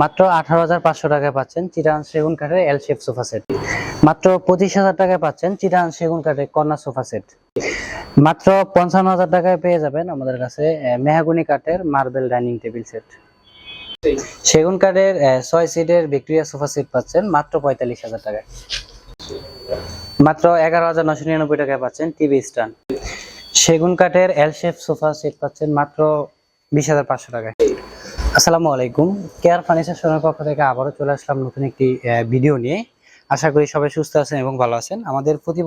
মাত্র আঠারো হাজার পাঁচশো টাকায় পাচ্ছেন চিটান সেগুন কাঠের এল শেপ সোফা সেট মাত্র পঁচিশ হাজার টাকায় পাচ্ছেন চিটান সেগুন কাঠের কর্নার সোফা সেট মাত্র পঞ্চান্ন হাজার টাকায় পেয়ে যাবেন আমাদের কাছে মেহাগুনি কাঠের মার্বেল ডাইনিং টেবিল সেট সেগুন কাঠের ছয় সিটের ভিক্টোরিয়া সোফা সেট পাচ্ছেন মাত্র পঁয়তাল্লিশ হাজার টাকায়। মাত্র এগারো হাজার নশো নিরানব্বই টাকায় পাচ্ছেন টিভি স্ট্যান্ড সেগুন কাঠের এল শেপ সোফা সেট পাচ্ছেন মাত্র বিশ হাজার পাঁচশো টাকায়। আসসালামু আলাইকুম। কেয়ার ফার্নিচার শোনার পক্ষ থেকে আবারও চলে আসলাম নতুন একটি ভিডিও নিয়ে। আশা করি সবাই সুস্থ আছেন এবং ভালো আছেন। আমাদের প্রতি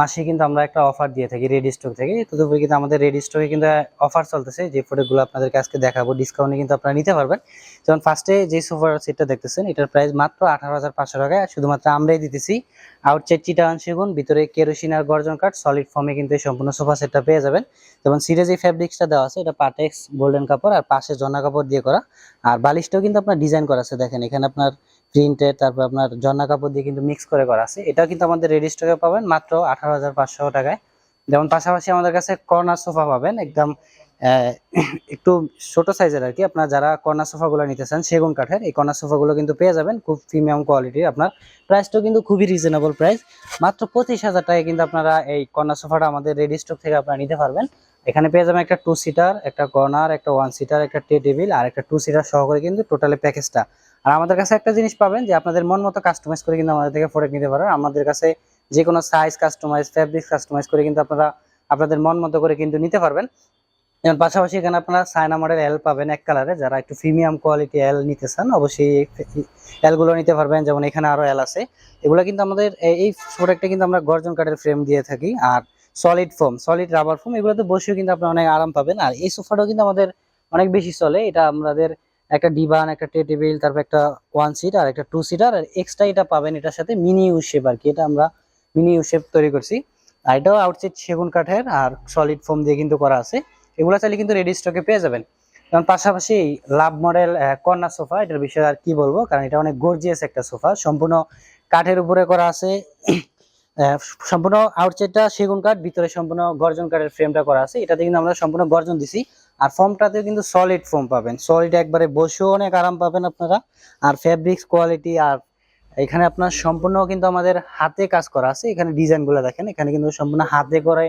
মাসে কিন্তু আমরা একটা অফার দিয়ে থাকি রেডি স্টক থেকে। তদুপরি কিন্তু আমাদের রেডি স্টকে কিন্তু অফার চলতেছে। যে প্রোডাক্টগুলো আপনাদেরকে আজকে দেখাবো ডিসকাউন্টে কিন্তু আপনারা নিতে পারবেন। যেমন ফার্স্টে যে সোফার সেটটা দেখতেছেন, এটার প্রাইস মাত্র আঠারো হাজার পাঁচশো টাকায় শুধুমাত্র আমরাই দিতেছি। আউটসাইড চিটান সেগুন ভিতরে কেরোসিন আর গর্জন কাঠ সলিড ফর্মে কিন্তু এই সম্পূর্ণ সোফা সেটটা পেয়ে যাবেন। যেমন সিরিজ এই ফ্যাব্রিক্সটা দেওয়া আছে, এটা পাটেক্স গোল্ডেন কাপড় আর পাশে জন্না কাপড় দিয়ে করা। আর বালিশটাও কিন্তু আপনার ডিজাইন করা আছে, দেখেন। এখানে আপনার প্রিন্টেড তারপর আপনার জন্না কাপড় দিয়ে কিন্তু মিক্স করে করা আছে। এটাও কিন্তু আমাদের রেডি স্টকে পাবেন মাত্র আঠারো হাজার পাঁচশো টাকায়। যেমন পাশাপাশি আমাদের কাছে কর্নার সোফা পাবেন, একদম একটু ছোট সাইজের আর কি। আপনার যারা কর্নার সোফাগুলো নিতে চান, সেগুন কাঠের, এই কর্নার সোফাগুলো কিন্তু পেয়ে যাবেন। খুব প্রিমিয়াম কোয়ালিটির আপনার। প্রাইসটাও কিন্তু খুবই রিজনেবল প্রাইস মাত্র পঁচিশ হাজার টাকায় কিন্তু আপনারা এই কর্নার সোফাটা আমাদের রেডি স্টক থেকে আপনারা নিতে পারবেন। এখানে পেয়ে যাবেন একটা টু সিটার একটা কর্নার একটা ওয়ান সিটার একটা টে টেবিল আর একটা টু সিটার সহকারে কিন্তু টোটালি প্যাকেজটা আর আমাদের কাছে একটা জিনিস পাবেন যে আপনাদের মন মতো কাস্টমাইজ করে কিন্তু আমাদের থেকে প্রোডাক্ট নিতে পারেন আমাদের কাছে যে কোনো সাইজ কাস্টমাইজ ফ্যাব্রিক কাস্টমাইজ করে কিন্তু আপনারা আপনাদের মন মতো করে কিন্তু নিতে পারবেন। যেমন পাশাপাশি এখানে আপনারা সাইনা মডেল এল পাবেন এক কালারে যারা একটু প্রিমিয়াম কোয়ালিটি এল নিতে চান, অবশ্যই এলগুলো নিতে পারবেন। যেমন এখানে আরও এল আছে। এগুলো কিন্তু আমাদের এই প্রোডাক্টটা কিন্তু আমরা গর্জন কাঠের ফ্রেম দিয়ে থাকি। আর solid foam solid rubber foam এগুলোতে বসেও কিন্তু আপনারা অনেক আরাম পাবেন। আর এই সোফাটাও কিন্তু আমাদের অনেক বেশি চলে। এটা আমাদের একটা ডিবান একটা টে টেবিল তারপর একটা ওয়ান সিট আর একটা টু সিটার আর এক্সট্রা এটা পাবেন এটার সাথে মিনি ইউ শেপ আর কি। এটা আমরা মিনি ইউ শেপ তৈরি করছি। আর এটাও আউটসাইড সেগুন কাঠের আর সলিড ফোম দিয়ে কিন্তু করা আছে। এগুলো চাইলে কিন্তু রেডি স্টকে পেয়ে যাবেন। এবং পাশাপাশি লাভ মডেল কর্নার সোফা এটার বিষয়ে আর কি বলব? কারণ এটা অনেক গর্জিয়াস একটা সোফা সম্পূর্ণ কাঠের উপরে করা আছে। সম্পূর্ণ আউটসাইডটা সেগুন কাঠ, ভিতরে সম্পূর্ণ গর্জন কাঠের ফ্রেমটা করা আছে। এটাতে কিন্তু আমরা সম্পূর্ণ গর্জন দিছি। আর ফর্মটাতে কিন্তু সলিড ফর্ম পাবেন। সলিড একবারে বসেও অনেক আরাম পাবেন আপনারা। আর ফ্যাব্রিক্স কোয়ালিটি আর এখানে আপনার সম্পূর্ণ কিন্তু আমাদের হাতে কাজ করা আছে। এখানে ডিজাইনগুলো দেখেন। এখানে কিন্তু সম্পূর্ণ হাতে করে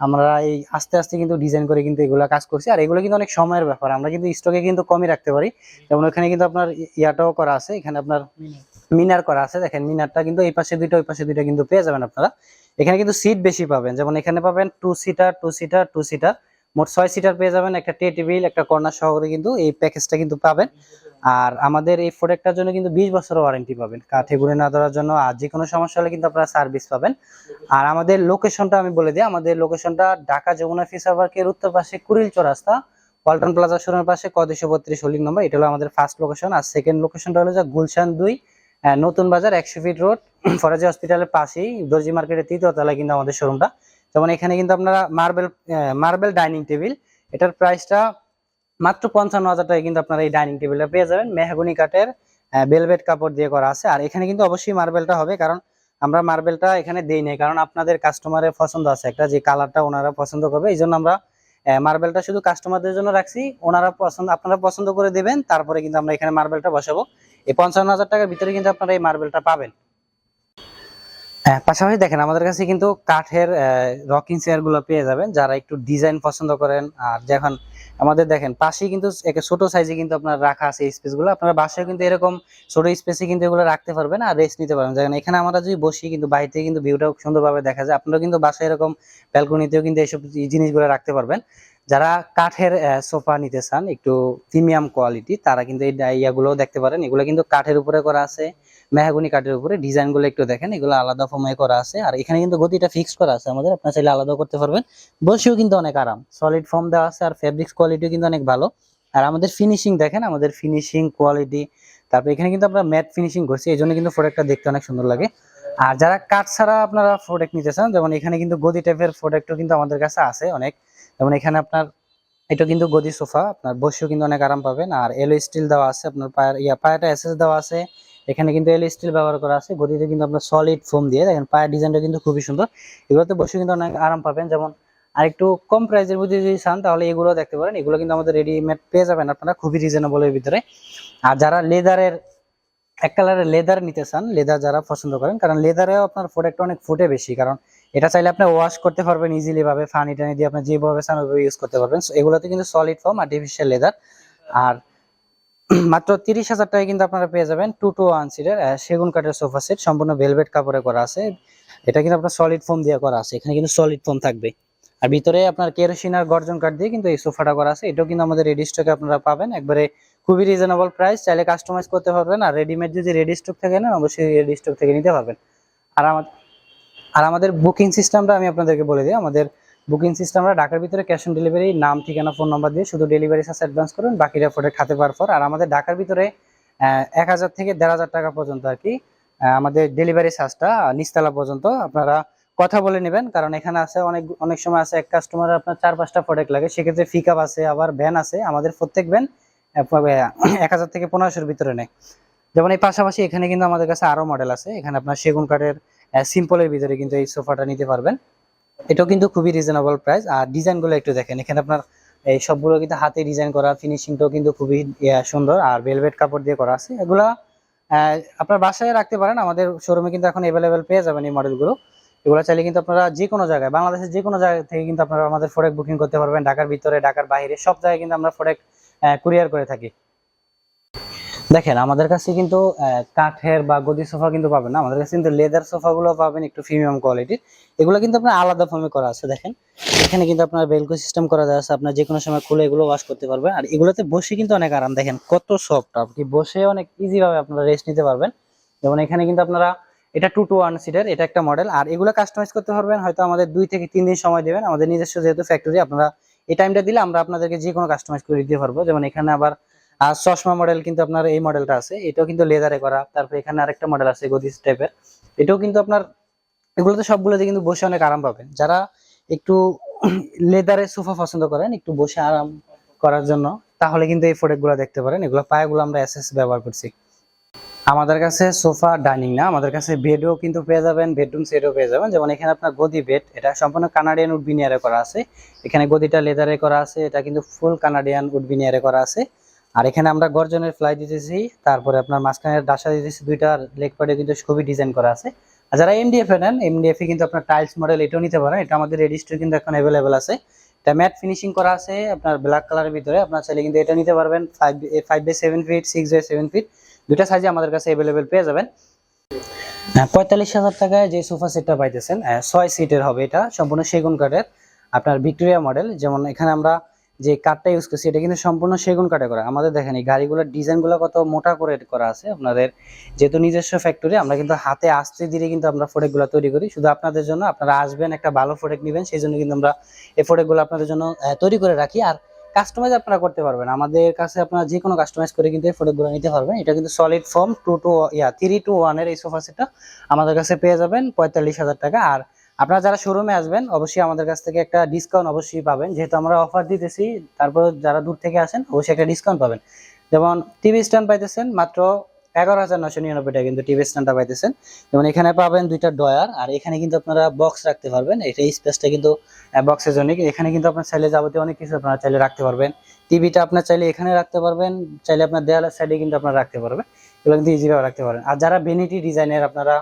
আমরা এই আস্তে আস্তে কিন্তু ডিজাইন করে কিন্তু এগুলা কাজ করছি। আর এগুলো কিন্তু অনেক সময়ের ব্যাপার। আমরা কিন্তু স্টকে কিন্তু কমই রাখতে পারি। যেমন ওখানে কিন্তু আপনার ইয়াটাও করা আছে। এখানে আপনার মিনার করা আছে, দেখেন মিনারটা কিন্তু এই পাশে দুইটা, ওই পাশে দুইটা কিন্তু পেয়ে যাবেন আপনারা। এখানে কিন্তু সিট বেশি পাবেন, যেমন এখানে পাবেন two seater two seater two seater মোট ছয় সিটার পেয়ে যাবেন একটা টে টেবিল একটা কর্নার সহকারে কিন্তু এই প্যাকেজটা কিন্তু পাবেন। আর আমাদের এই প্রোডাক্টটার জন্য কিন্তু বিশ বছরের ওয়ারেন্টি পাবেন। কাঠে গুঁড়ে না ধরার জন্য আর যে কোনো সমস্যা হলে কিন্তু আপনারা সার্ভিস পাবেন। আর আমাদের লোকেশনটা আমি বলে দিই, আমাদের লোকেশনটা ঢাকা যমুনা ফিসার পার্কের উত্তর পাশে কুড়িল চৌরাস্তা, পল্টন প্লাজা শোরুমের পাশে কদিশো বত্রিশ হোল্ডিং নম্বর এটা হলো আমাদের ফার্স্ট লোকেশন আর সেকেন্ড লোকেশনটা হলো যে গুলশান দুই নতুন বাজার একশো ফিট রোড ফরাজি হসপিটালের পাশেই, দর্জি মার্কেটের তৃতীয় তলায় কিন্তু আমাদের শোরুমটা যেমন এখানে কিন্তু আপনারা মার্বেল মার্বেল ডাইনিং টেবিল এটার প্রাইসটা মাত্র পঞ্চান্ন হাজার টাকায় কিন্তু আপনারা এই ডাইনিং টেবিলটা পেয়ে যাবেন। মেহগুনি কাঠের বেলভেট কাপড় দিয়ে করা আছে। আর এখানে কিন্তু অবশ্যই মার্বেলটা হবে, কারণ আমরা মার্বেলটা এখানে দেই নাই, কারণ আপনাদের কাস্টমারের পছন্দ আছে। একটা যে কালারটা ওনারা পছন্দ করবে, এই জন্য আমরা মার্বেলটা শুধু কাস্টমারদের জন্য রাখছি। ওনারা পছন্দ, আপনারা পছন্দ করে দেবেন, তারপরে কিন্তু আমরা এখানে মার্বেলটা বসাবো। এই পঞ্চান্ন হাজার টাকার ভিতরে কিন্তু আপনারা এই মার্বেলটা পাবেন। হ্যাঁ, পাশাপাশি দেখেন আমাদের কাছে কিন্তু কাঠের রকিং চেয়ারগুলো পেয়ে যাবেন যারা একটু ডিজাইন পছন্দ করেন। আর যখন আমাদের দেখেন পাশেই কিন্তু একে ছোট সাইজে কিন্তু আপনার রাখা আছে স্পেসগুলো। আপনারা বাসায় কিন্তু এরকম ছোট স্পেসে কিন্তু এগুলো রাখতে পারবেন আর রেস্ট নিতে পারবেন। যেমন এখানে আমরা যদি বসি কিন্তু থেকে কিন্তু ভিউটা সুন্দরভাবে দেখা যায়। আপনারা কিন্তু বাসায় এরকম ব্যালকনিতেও কিন্তু এইসব জিনিসগুলো রাখতে পারবেন। যারা কাঠের সোফা নিতে চান, একটু প্রিমিয়াম কোয়ালিটি, তারা কিন্তু এই দেখতে পারেন। এগুলো কিন্তু কাঠের উপরে করা আছে, মেহাগুনি কাঠের উপরে। ডিজাইনগুলো একটু দেখেন, এগুলো আলাদা ফর্মে করা আছে। আর এখানে কিন্তু গতিটা ফিক্স করা আছে আমাদের, আপনার চাইলে আলাদা করতে পারবেন। বসেও কিন্তু অনেক আরাম। সলিড ফর্ম দেওয়া আছে আর ফেব্রিক্স কোয়ালিটিও কিন্তু অনেক ভালো। আর আমাদের ফিনিশিং দেখেন, আমাদের ফিনিশিং কোয়ালিটি তারপর এখানে কিন্তু আমরা ম্যাট ফিনিশিং করছি, এই জন্য কিন্তু প্রোডাক্টটা দেখতে অনেক সুন্দর লাগে। আর যারা কাঠ ছাড়া আপনারা প্রোডাক্ট নিতে চান, যেমন এখানে কিন্তু গদি টাইপের প্রোডাক্টও কিন্তু আমাদের কাছে আছে অনেক। যেমন এখানে আপনার, এটা কিন্তু গদি সোফা, আপনার বসেও কিন্তু অনেক আরাম পাবেন। আর এলো স্টিল দেওয়া আছে, আপনার পায়ের, ইয়া পায়েটা এসএস দেওয়া আছে। এখানে কিন্তু এল স্টিল ব্যবহার করা আছে, গদিতে কিন্তু আপনার সলিড ফোম দিয়ে। দেখেন, পায়ের ডিজাইনটা কিন্তু খুবই সুন্দর। এগুলোতে বসে কিন্তু অনেক আরাম পাবেন। যেমন আর একটু কম প্রাইসের মধ্যে যদি চান, তাহলে এগুলো দেখতে পারেন। এগুলো কিন্তু আমাদের রেডিমেড পেয়ে যাবেন আপনারা, খুবই রিজনেবলের ভিতরে। আর যারা লেদারের এক কালারের লেদার নিতে চান লেদার যারা পছন্দ করেন, কারণ লেদারেও আপনার প্রোডাক্টটা অনেক ফুটে বেশি। কারণ এটা চাইলে আপনি ওয়াশ করতে পারবেন ইজিলি ভাবে, ফানি টানি দিয়ে আপনি যেভাবে চান ওইভাবে ইউজ করতে পারবেন। এগুলোতে কিন্তু সলিড ফর্ম আর্টিফিশিয়াল লেদার আর মাত্র তিরিশ হাজার টাকায় কিন্তু আপনারা পেয়ে যাবেন টু টু ওয়ান সিটের সেগুন কাঠের সোফা সেট সম্পূর্ণ ভেলভেট কাপড়ে করা আছে। এটা কিন্তু আপনার সলিড ফোম দিয়ে করা আছে। এখানে কিন্তু সলিড ফোম থাকবে। আর ভিতরে আপনার কেরোসিন আর গর্জন কাঠ দিয়ে কিন্তু এই সোফাটা করা আছে। এটাও কিন্তু আমাদের রেডি স্টকে আপনারা পাবেন। একবারে খুবই রিজনেবল প্রাইস চাইলে কাস্টমাইজ করতে পারবেন। আর রেডিমেড যদি রেডি স্টক থেকে নেন অবশ্যই রেডি স্টক থেকে নিতে পারবেন। আর আমাদের আর আমাদের বুকিং সিস্টেমটা আমি আপনাদেরকে বলে দিই। আমাদের বুকিং সিস্টেমটা ঢাকার ভিতরে ক্যাশ অন ডেলিভারি নাম, ঠিকানা ফোন নাম্বার দিয়ে শুধু ডেলিভারি চার্জ অ্যাডভান্স করুন বাকিটা প্রোডাক্ট হাতে পাওয়ার পর। আর আমাদের ঢাকার ভিতরে এক হাজার থেকে দেড় হাজার টাকা পর্যন্ত আর কি আমাদের ডেলিভারি চার্জটা নিচতলা পর্যন্ত আপনারা কথা বলে নেবেন। কারণ এখানে আছে অনেক অনেক সময় আছে এক কাস্টমার আপনার চার, পাঁচটা প্রোডাক্ট লাগে। সেক্ষেত্রে পিক আছে, আবার ভ্যান আছে। আমাদের প্রত্যেক ভ্যান এক হাজার থেকে পনেরোশোর ভিতরে নেয়। যেমন এই পাশাপাশি এখানে কিন্তু আমাদের কাছে আরও মডেল আছে। এখানে আপনার সেগুন কাঠের সিম্পলের ভিতরে কিন্তু এই সোফাটা নিতে পারবেন। এটাও কিন্তু খুবই রিজনেবল প্রাইস আর ডিজাইনগুলো একটু দেখেন। এখানে আপনার এই সবগুলো কিন্তু হাতে ডিজাইন করা ফিনিশিংটাও কিন্তু খুবই সুন্দর। আর ভেলভেট কাপড় দিয়ে করা আছে। এগুলা আপনার বাসায় রাখতে পারেন। আমাদের শোরুমে কিন্তু এখন অ্যাভেলেবেল পেয়ে যাবেন এই মডেলগুলো এগুলো চাইলে কিন্তু আপনারা যে কোনো জায়গায়, বাংলাদেশের যে কোনো জায়গা থেকে কিন্তু আপনারা আমাদের প্রোডাক্ট বুকিং করতে পারবেন। ঢাকার ভিতরে, ঢাকার বাইরে, সব জায়গায় কিন্তু আমরা প্রোডাক্ট কুরিয়ার করে থাকি। দেখেন, আমাদের কাছে কিন্তু কাঠের বা গদি সোফা কিন্তু পাবেন না। আমাদের কাছে কিন্তু লেদার সোফা গুলো পাবেন একটু প্রিমিয়াম কোয়ালিটির এগুলো কিন্তু আপনার আলাদা ফর্মে করা আছে, দেখেন। এখানে কিন্তু আপনার বেলকো সিস্টেম করা আছে, আপনার যে কোনো সময় খুলে এগুলো ওয়াশ করতে পারবেন। আর এগুলোতে বসে কিন্তু অনেক আরাম, দেখেন, কত সফট আপনি বসে অনেক ইজি ভাবে আপনারা রেস্ট নিতে পারবেন। যেমন এখানে কিন্তু আপনারা, এটা টু টু ওয়ান সিটের এটা একটা মডেল আর এগুলো কাস্টমাইজ করতে পারবেন, হয়তো আমাদের দুই থেকে তিন দিন সময় দেবেন। আমাদের নিজস্ব যেহেতু ফ্যাক্টরি আপনারা এই টাইমটা দিলে আমরা আপনাদেরকে যে কোনো কাস্টমাইজ করে দিতে পারব। যেমন এখানে আবার আর চশমা মডেল কিন্তু আপনার এই মডেলটা আছে। এটাও কিন্তু লেদারে করা। তারপর এখানে আরেকটা মডেল আছে গদিস টাইপের এটাও কিন্তু আপনার, এগুলোতে সবগুলোতে কিন্তু বসে অনেক আরাম পাবেন। যারা একটু লেদারের সোফা পছন্দ করেন, একটু বসে আরাম করার জন্য, তাহলে কিন্তু এই প্রোডাক্টগুলো দেখতে পারেন। এগুলো পায়াগুলো আমরা এসএস ব্যবহার করছি। আমাদের কাছে সোফা ডাইনিং না, আমাদের কাছে বেডও কিন্তু পেয়ে যাবেন বেডরুম সেটও পেয়ে যাবেন। যেমন এখানে আপনার গদি বেড এটা সম্পূর্ণ কানাডিয়ান উড বিনিয়ারে করা আছে। এখানে গদিটা লেদারে করা আছে, এটা কিন্তু ফুল কানাডিয়ান উড বিনিয়ারে করা আছে। আর এখানে আমরা গর্জনের ফ্লাই দিতেছি তারপরে আপনার মাঝখানের ডাসা দিতেছি দুইটা লেগ পার্টে কিন্তু খুবই ডিজাইন করা আছে। আর যারা এমডিএফ এ নেন এমডিএফ এ কিন্তু আপনার টাইলস মডেল এটাও নিতে পারেন এটা আমাদের রেজিস্টার কিন্তু এখন অ্যাভেলেবেল আছে। এটা ম্যাট ফিনিশিং করা আছে আপনার ব্ল্যাক কালারের ভিতরে আপনার চাইলে কিন্তু এটা নিতে পারবেন five five by seven feet six by seven feet দুইটা সাইজে আমাদের কাছে অ্যাভেলেবেল পেয়ে যাবেন। হ্যাঁ, পঁয়তাল্লিশ হাজার টাকায় যে সোফা সেটটা পাইতেছেন ছয় সিটের হবে এটা সম্পূর্ণ সেগুন কাঠের আপনার ভিক্টোরিয়া মডেল যেমন এখানে আমরা যে কাঠটা ইউজ করছি, এটা কিন্তু সম্পূর্ণ সেগুন কাঠে করা। আমাদের দেখেন, এই গাড়িগুলোর ডিজাইনগুলো কত মোটা করে করা আছে। আপনাদের যেহেতু নিজস্ব ফ্যাক্টরি আমরা কিন্তু হাতে আসতে ধীরে কিন্তু আমরা প্রোডাক্টগুলো তৈরি করি। শুধু আপনাদের জন্য, আপনারা আসবেন, একটা ভালো প্রোডাক্ট নেবেন, সেই জন্য কিন্তু আমরা এই প্রোডাক্টগুলো আপনাদের জন্য তৈরি করে রাখি। আর কাস্টমাইজ আপনারা করতে পারবেন। আমাদের কাছে আপনারা যে কোনো কাস্টমাইজ করে কিন্তু এই প্রোডাক্টগুলো নিতে পারবেন। এটা কিন্তু সলিড ফর্ম টু টু ইয়া থ্রি টু ওয়ানের এই সোফা সেটটা আমাদের কাছে পেয়ে যাবেন পঁয়তাল্লিশ হাজার টাকা। আর আপনারা যারা শোরুমে আসবেন, অবশ্যই আমাদের কাছ থেকে একটা ডিসকাউন্ট অবশ্যই পাবেন। যেহেতু আমরা অফার দিতেছি তারপর যারা দূর থেকে আসেন, অবশ্যই একটা ডিসকাউন্ট পাবেন। যেমন টিভি স্ট্যান্ড পাইতেছেন মাত্র এগারো হাজার নশো নিরানব্বই টাকা কিন্তু টিভি স্ট্যান্ডটা পাইতেছেন। যেমন এখানে পাবেন দুইটা ডয়ার আর এখানে কিন্তু আপনারা বক্স রাখতে পারবেন। এটা স্পেসটা কিন্তু বক্সের জন্য এখানে কিন্তু আপনার চাইলে যাবতীয় অনেক কিছু আপনারা চাইলে রাখতে পারবেন। টিভিটা আপনার চাইলে এখানে রাখতে পারবেন, চাইলে আপনার দেয়ালের সাইডে কিন্তু আপনারা রাখতে পারবেন এগুলো কিন্তু ইজিভাবে রাখতে পারেন আর যারা ভেনিটি ডিজাইনের আপনারা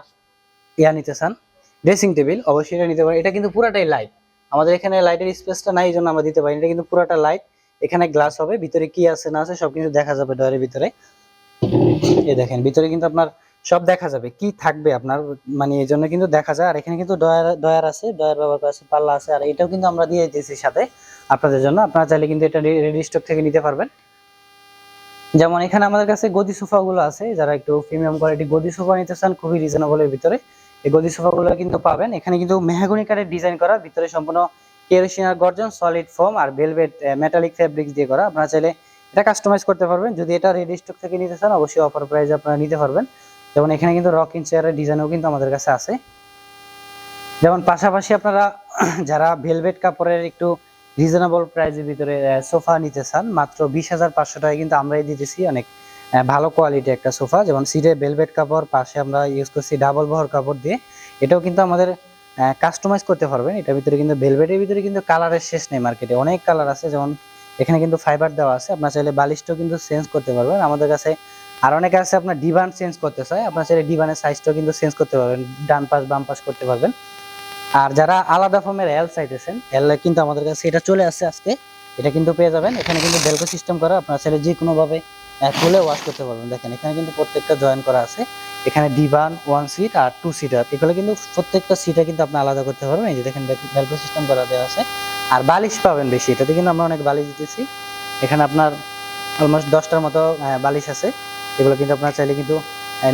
ইয়া নিতে চান ড্রেসিং টেবিল, অবশ্যই এটা নিতে পারেন। এটা কিন্তু পুরাটাই লাইট আমাদের এখানে লাইটের স্পেসটা নাই, এই জন্য আমরা দিতে পারি এটা কিন্তু পুরাটা লাইট এখানে গ্লাস হবে, ভিতরে কি আছে, না আছে সব কিছু দেখা যাবে ডয়ারের ভিতরে। এই দেখেন, ভিতরে কিন্তু আপনার সব দেখা যাবে। কি থাকবে আপনার মানে এই জন্য কিন্তু দেখা যায়। আর এখানে কিন্তু ডয়ার ডয়ার আছে ডয়ার ব্যবহার আছে, পাল্লা আছে, আর এটাও কিন্তু আমরা দিয়ে দিয়েছি সাথে আপনাদের জন্য। আপনারা চাইলে কিন্তু এটা রেডি স্টক থেকে নিতে পারবেন। যেমন এখানে আমাদের কাছে গদি সোফা গুলো আছে। যারা একটু প্রিমিয়াম কোয়ালিটি গদি সোফা নিতে চান, খুবই রিজনেবলের ভিতরে। এই গদি সোফা গুলো কিন্তু পাবেন। এখানে কিন্তু মেহাগনি কাঠের ডিজাইন করা, ভিতরে সম্পূর্ণ কেরোসিন আর গর্জন সলিড ফোম আর ভেলভেট মেটালিক ফেব্রিক্স দিয়ে করা। আপনারা চাইলে এটা কাস্টমাইজ করতে পারবেন। যদি এটা রেডি স্টক থেকে নিতে চান, অবশ্যই অফার প্রাইসে আপনারা নিতে পারবেন। যেমন এখানে কিন্তু রকিং চেয়ারের ডিজাইনও কিন্তু আমাদের কাছে আছে। যেমন পাশাপাশি আপনারা যারা ভেলভেট কাপড়ের একটু রিজনেবল প্রাইসের ভিতরে সোফা নিতে চান, মাত্র বিশ হাজার পাঁচশো টাকায় কিন্তু আমরাই দিতেছি। অনেক ভালো কোয়ালিটি একটা সোফা, যেমন সিটে বেলভেট কাপড়, পাশে আমরা ইউজ করছি ডাবল বহর কাপড় দিয়ে। এটাও কিন্তু আমাদের কাস্টমাইজ করতে পারবেন। এটার ভিতরে কিন্তু ভেলভেটের ভিতরে কিন্তু কালারের শেষ নেই মার্কেটে অনেক কালার আছে, যেমন এখানে কিন্তু ফাইবার দেওয়া আছে। আপনার চাইলে বালিশটাও কিন্তু চেঞ্জ করতে পারবেন। আমাদের কাছে আর অনেকে আছে আপনার ডিভান চেঞ্জ করতে চায়। আপনার চাইলে ডিভানের সাইজটাও কিন্তু চেঞ্জ করতে পারবেন। ডান পাশ, বাম পাশ করতে পারবেন। আর যারা আলাদা ফর্মের এল চাইতেছেন এল কিন্তু আমাদের কাছে, এটা চলে আসছে আজকে। এটা কিন্তু পেয়ে যাবেন। এখানে কিন্তু বেলকো সিস্টেম করা। আপনার চাইলে যে কোনোভাবে খুলে ওয়াশ করতে পারবেন। দেখেন, এখানে কিন্তু প্রত্যেকটা জয়েন করা আছে। এখানে ডিভান ওয়ান সিট আর টু সিটার এগুলো কিন্তু প্রত্যেকটা সিটে কিন্তু আপনি আলাদা করতে পারবেন। এই যে দেখেন বেলকো সিস্টেম করা দেওয়া আছে। আর বালিশ পাবেন বেশি। এটাতে কিন্তু আমরা অনেক বালিশ দিতেছি। এখানে আপনার অলমোস্ট দশটার মতো বালিশ আছে। এগুলো কিন্তু আপনার চাইলে কিন্তু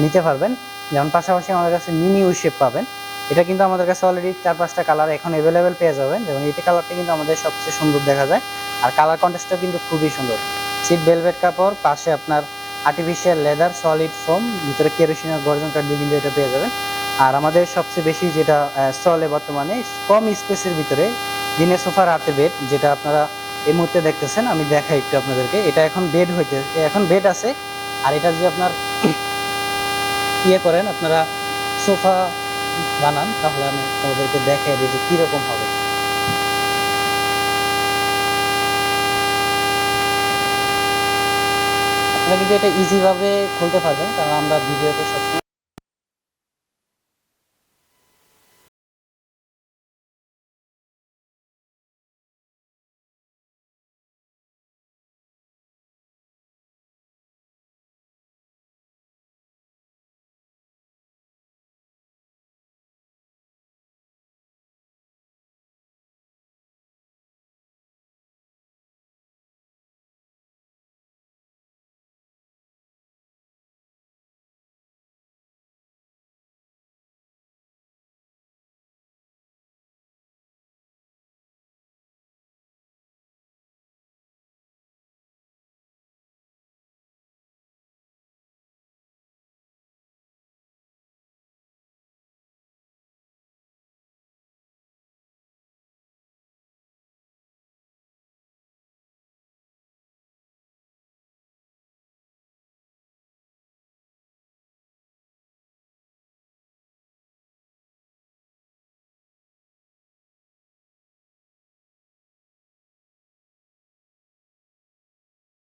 নিতে পারবেন। যেমন পাশাপাশি আমাদের কাছে মিনি ইউ শেপ পাবেন। এটা কিন্তু আমাদের কাছে অলরেডি চার পাঁচটা কালার এখন অ্যাভেলেবেল পেয়ে যাবেন। যেমন এই কালারটা কিন্তু আমাদের সবচেয়ে সুন্দর দেখা যায়। আর কালার কন্ট্রাস্টটা কিন্তু খুবই সুন্দর। সিট ভেলভেট কাপড়, পাশে আপনার আর্টিফিশিয়াল লেদার সলিড ফোম ভিতরে কেরোসিনের গর্জন কাঠ দিয়ে কিন্তু এটা পেয়ে যাবেন। আর আমাদের সবচেয়ে বেশি যেটা চলে বর্তমানে, কম স্পেসের ভিতরে দিনে সোফা রাতে বেড যেটা আপনারা এই মুহূর্তে দেখতেছেন, আমি দেখাই একটু আপনাদেরকে। এটা এখন বেড হইতে, এখন বেড আছে, আর এটা যে আপনার ইয়ে করেন, আপনারা সোফা বানান, তাহলে আমি আপনাদেরকে দেখাই দিই যে কীরকম হবে। আপনারা কিন্তু এটা ইজিভাবে খুলতে পারবেন কারণ আমরা ভিডিওতে সবসময়